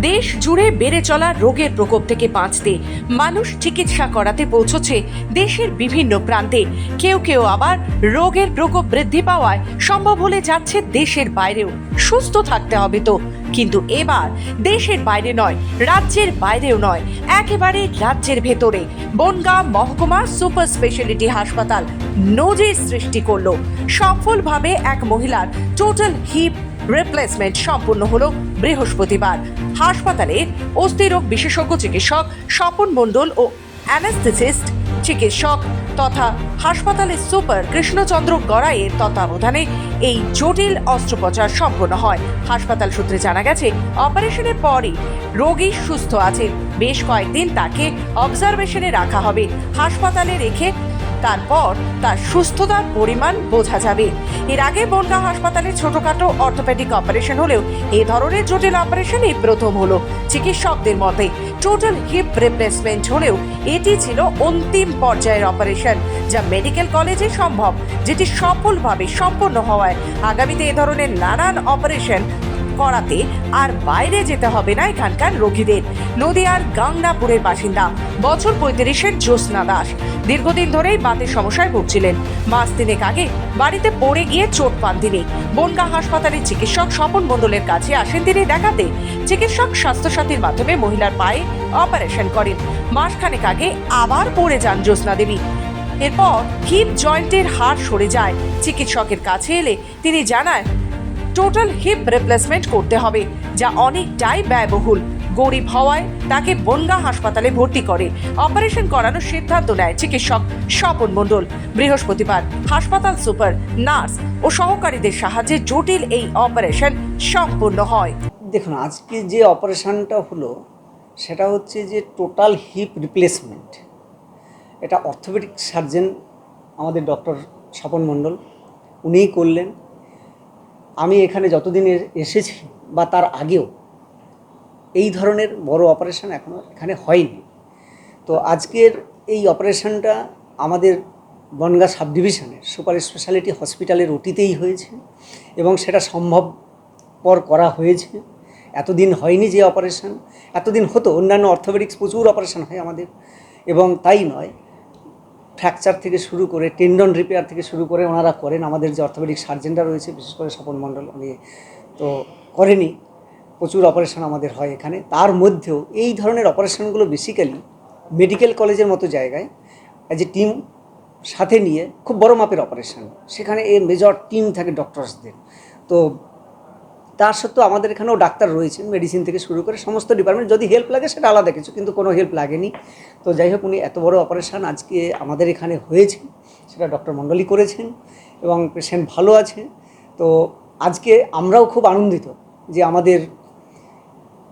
দেশ জুড়ে বেড়ে চলা রোগের প্রকোপ থেকে বাঁচতে মানুষ চিকিৎসা করাতে পৌঁছচ্ছে দেশের বিভিন্ন প্রান্তে। কেউ কেউ আবার রোগের প্রকোপ বৃদ্ধি পাওয়ায় সম্ভব হলে যাচ্ছে দেশের বাইরেও। সুস্থ থাকতে হবে তো। কিন্তু এবার দেশের বাইরে নয়, রাজ্যের বাইরেও নয়, একেবারে রাজ্যের ভেতরে। বনগাঁ মহকুমা সুপার স্পেশালিটি হাসপাতাল নজির সৃষ্টি করল। সফলভাবে এক মহিলার টোটাল হিপ রিপ্লেসমেন্ট সম্পূর্ণ হলো বৃহস্পতিবার। হাসপাতালের অস্থিরোগ বিশেষজ্ঞ চিকিৎসক স্বপন মণ্ডল ও অ্যানাস্থেসিস্ট চিকিৎসক তথা হাসপাতালের সুপার কৃষ্ণচন্দ্র গড়াইয়ের তত্ত্বাবধানে এই জটিল অস্ত্রোপচার সম্পন্ন হয়। হাসপাতাল সূত্রে জানা গেছে, অপারেশনের পরই রোগী সুস্থ আছে বেশ কয়েকদিন তাকে অবজারভেশনে রাখা হবে। হাসপাতালে রেখে তারপর তার সুস্থতার পরিমাণ বোঝা যাবে। এর আগে বনগাঁ হাসপাতালে ছোটখাটো অর্থোপেডিক অপারেশন হলেও এ ধরনের জটিল অপারেশন এই প্রথম হলো। চিকিৎসকদের মতে টোটাল হিপ রিপ্লেসমেন্ট হলেও এটি ছিল অন্তিম পর্যায়ের অপারেশন যা মেডিকেল কলেজে সম্ভব, যেটি সফলভাবে সম্পন্ন হওয়ায়। আগামীতে এ ধরনের নানান অপারেশন করাতে আর বাইরে যেতে হবে না এখানকার রোগীদের। নদিয়ার গাংনাপুরের বাসিন্দা বছর পঁয়ত্রিশের জ্যোৎস্না দাস দীর্ঘদিন ধরেই বাতের সমস্যায় ভুগছিলেন। মাস তিনেক আগে বাড়িতে পড়ে গিয়ে চোট পান তিনি। বনগাঁ হাসপাতালের চিকিৎসক স্বপন মণ্ডলের কাছে আসেন তিনি দেখাতে। চিকিৎসক স্বাস্থ্যসাথীর মাধ্যমে মহিলার পায়ে অপারেশন করেন। মাসখানেক আগে আবার পড়ে যান জ্যোৎস্না দেবী। এরপর হিপ জয়েন্টের হাড় সরে যায়। চিকিৎসকের কাছে এলে তিনি জানায় টোটাল হিপ রিপ্লেসমেন্ট করতে হবে, যা অনেকটাই ব্যয়বহুল। গরিব হওয়ায় তাকে বনগাঁ হাসপাতালে ভর্তি করে। অপারেশন করানোর সিদ্ধান্ত নেয় চিকিৎসক স্বপন মণ্ডল। বৃহস্পতিবার হাসপাতাল সুপার, নার্স ও সহকারীদের সাহায্যে জটিল এই অপারেশন সম্পূর্ণ হয়। দেখুন, আজকে যে অপারেশনটা হলো, সেটা হচ্ছে যে টোটাল হিপ রিপ্লেসমেন্ট। এটা অর্থোপেডিক সার্জেন আমাদের ডক্টর স্বপন মণ্ডল, উনিই করলেন। আমি এখানে যতদিন এসেছি বা তার আগেও এই ধরনের বড় অপারেশন এখনও এখানে হয়নি। তো আজকের এই অপারেশনটা আমাদের বনগাঁ সাব ডিভিশনের সুপার স্পেশালিটি হসপিটালের ওটিতেই হয়েছে এবং সেটা সম্ভবপর করা হয়েছে। এতদিন হয়নি যে অপারেশন এতদিন হতো, অন্যান্য অর্থোপেডিক্স প্রচুর অপারেশন হয় আমাদের এবং তাই নয় ফ্র্যাকচার থেকে শুরু করে টেন্ডন রিপেয়ার থেকে শুরু করে ওনারা করেন। আমাদের যে অর্থোপেডিক সার্জেনরা রয়েছে, বিশেষ করে স্বপন মণ্ডল, উনি তো করেনি প্রচুর অপারেশন আমাদের হয় এখানে। তার মধ্যেও এই ধরনের অপারেশনগুলো বেসিক্যালি মেডিকেল কলেজের মতো জায়গায় অ্যাজ এ টিম সাথে নিয়ে খুব বড় মাপের অপারেশন সেখানে এ মেজর টিম থাকে ডক্টরসদের তো তার সত্ত্বেও আমাদের এখানেও ডাক্তার রয়েছেন মেডিসিন থেকে শুরু করে সমস্ত ডিপার্টমেন্ট যদি হেল্প লাগে সেটা আলাদা কিছু, কিন্তু কোনো হেল্প লাগেনি। তো যাই হোক, উনি এত বড় অপারেশন আজকে আমাদের এখানে হয়েছে, সেটা ডক্টর মণ্ডলী করেছেন এবং পেশেন্ট ভালো আছে। তো আজকে আমরাও খুব আনন্দিত যে আমাদের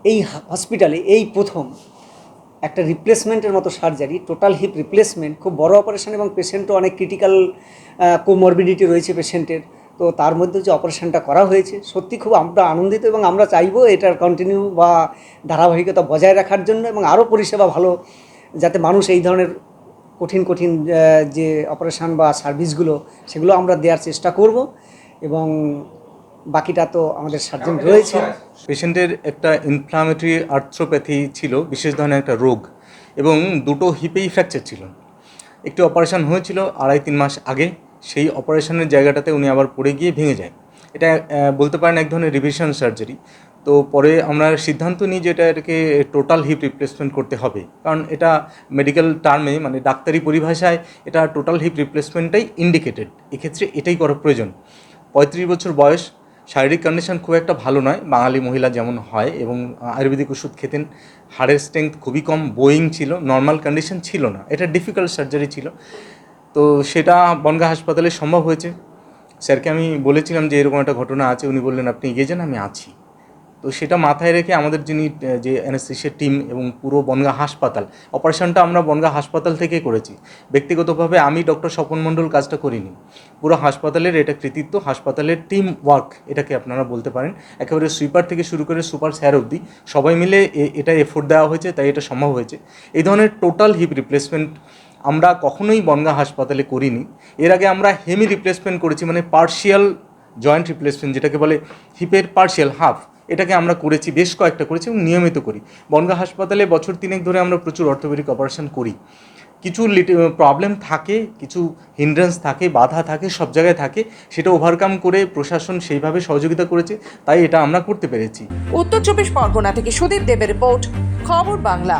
এই হসপিটালে এই প্রথম একটা রিপ্লেসমেন্টের মতো সার্জারি টোটাল হিপ রিপ্লেসমেন্ট খুব বড় অপারেশন এবং পেশেন্টও অনেক ক্রিটিক্যাল কোমরবিডিটি রয়েছে পেশেন্টের তো তার মধ্যে যে অপারেশনটা করা হয়েছে সত্যি খুব আমরা আনন্দিত এবং আমরা চাইব এটার কন্টিনিউ বা ধারাবাহিকতা বজায় রাখার জন্য এবং আরও পরিষেবা ভালো যাতে মানুষ এই ধরনের কঠিন কঠিন যে অপারেশন বা সার্ভিসগুলো সেগুলো আমরা দেওয়ার চেষ্টা করব এবং বাকিটা তো আমাদের সার্জন রয়েছে। পেশেন্টের একটা ইনফ্লামেটরি আর্থ্রোপ্যাথি ছিল বিশেষ ধরনের একটা রোগ এবং দুটো হিপেই ফ্র্যাকচার ছিল। একটি অপারেশন হয়েছিল আড়াই তিন মাস আগে। সেই অপারেশনের জায়গাটাতে উনি আবার পড়ে গিয়ে ভেঙে যায়। এটা বলতে পারেন এক ধরনের রিভিশন সার্জারি তো পরে আমরা সিদ্ধান্ত নিই যে এটা এটাকে টোটাল হিপ রিপ্লেসমেন্ট করতে হবে। কারণ এটা মেডিকেল টার্মে মানে ডাক্তারি পরিভাষায় এটা টোটাল হিপ রিপ্লেসমেন্টটাই ইন্ডিকেটেড এক্ষেত্রে এটাই করা প্রয়োজন। পঁয়ত্রিশ বছর বয়স, শারীরিক কন্ডিশন খুব একটা ভালো নয়। বাঙালি মহিলা যেমন হয় এবং আয়ুর্বেদিক ওষুধ খেতেন, হাড়ের স্ট্রেংথ খুবই কম বোয়িং ছিল নর্মাল কন্ডিশন ছিল না। এটা ডিফিকাল্ট সার্জারি ছিল। তো সেটা বনগাঁ হাসপাতালে সম্ভব হয়েছে। স্যারকে আমি বলেছিলাম যে এরকম একটা ঘটনা আছে, উনি বললেন, আপনি এগিয়ে যান, আমি আছি। তো সেটা মাথায় রেখে আমাদের যিনি যে এনএসসিসের টিম এবং পুরো বনগাঁ হাসপাতাল, অপারেশনটা আমরা বনগাঁ হাসপাতাল থেকে করেছি। ব্যক্তিগতভাবে আমি ডক্টর স্বপন মণ্ডল কাজটা করিনি। পুরো হাসপাতালের এটা কৃতিত্ব, হাসপাতালের টিম ওয়ার্ক এটাকে আপনারা বলতে পারেন। একেবারে সুইপার থেকে শুরু করে সুপার স্যার অবধি সবাই মিলে এটা এফোর্ট দেওয়া হয়েছে, তাই এটা সম্ভব হয়েছে। এই ধরনের টোটাল হিপ রিপ্লেসমেন্ট আমরা কখনোই বনগাঁ হাসপাতালে করিনি। এর আগে আমরা হেমি রিপ্লেসমেন্ট করেছি মানে পার্শিয়াল জয়েন্ট রিপ্লেসমেন্ট যেটাকে বলে হিপের পার্শিয়াল হাফ এটাকে আমরা করেছি, বেশ কয়েকটা করেছি এবং নিয়মিত করি। বনগা হাসপাতালে বছর তিনেক ধরে আমরা প্রচুর অর্থোপেডিক অপারেশন করি। কিছু প্রবলেম থাকে, কিছু হিন্ড্রেন্স থাকে, বাধা থাকে, সব জায়গায় থাকে, সেটা ওভারকাম করে প্রশাসন সেইভাবে সহযোগিতা করেছে, তাই এটা আমরা করতে পেরেছি। উত্তর চব্বিশ পরগনা থেকে সুদীপ দেবের রিপোর্ট, খবর বাংলা।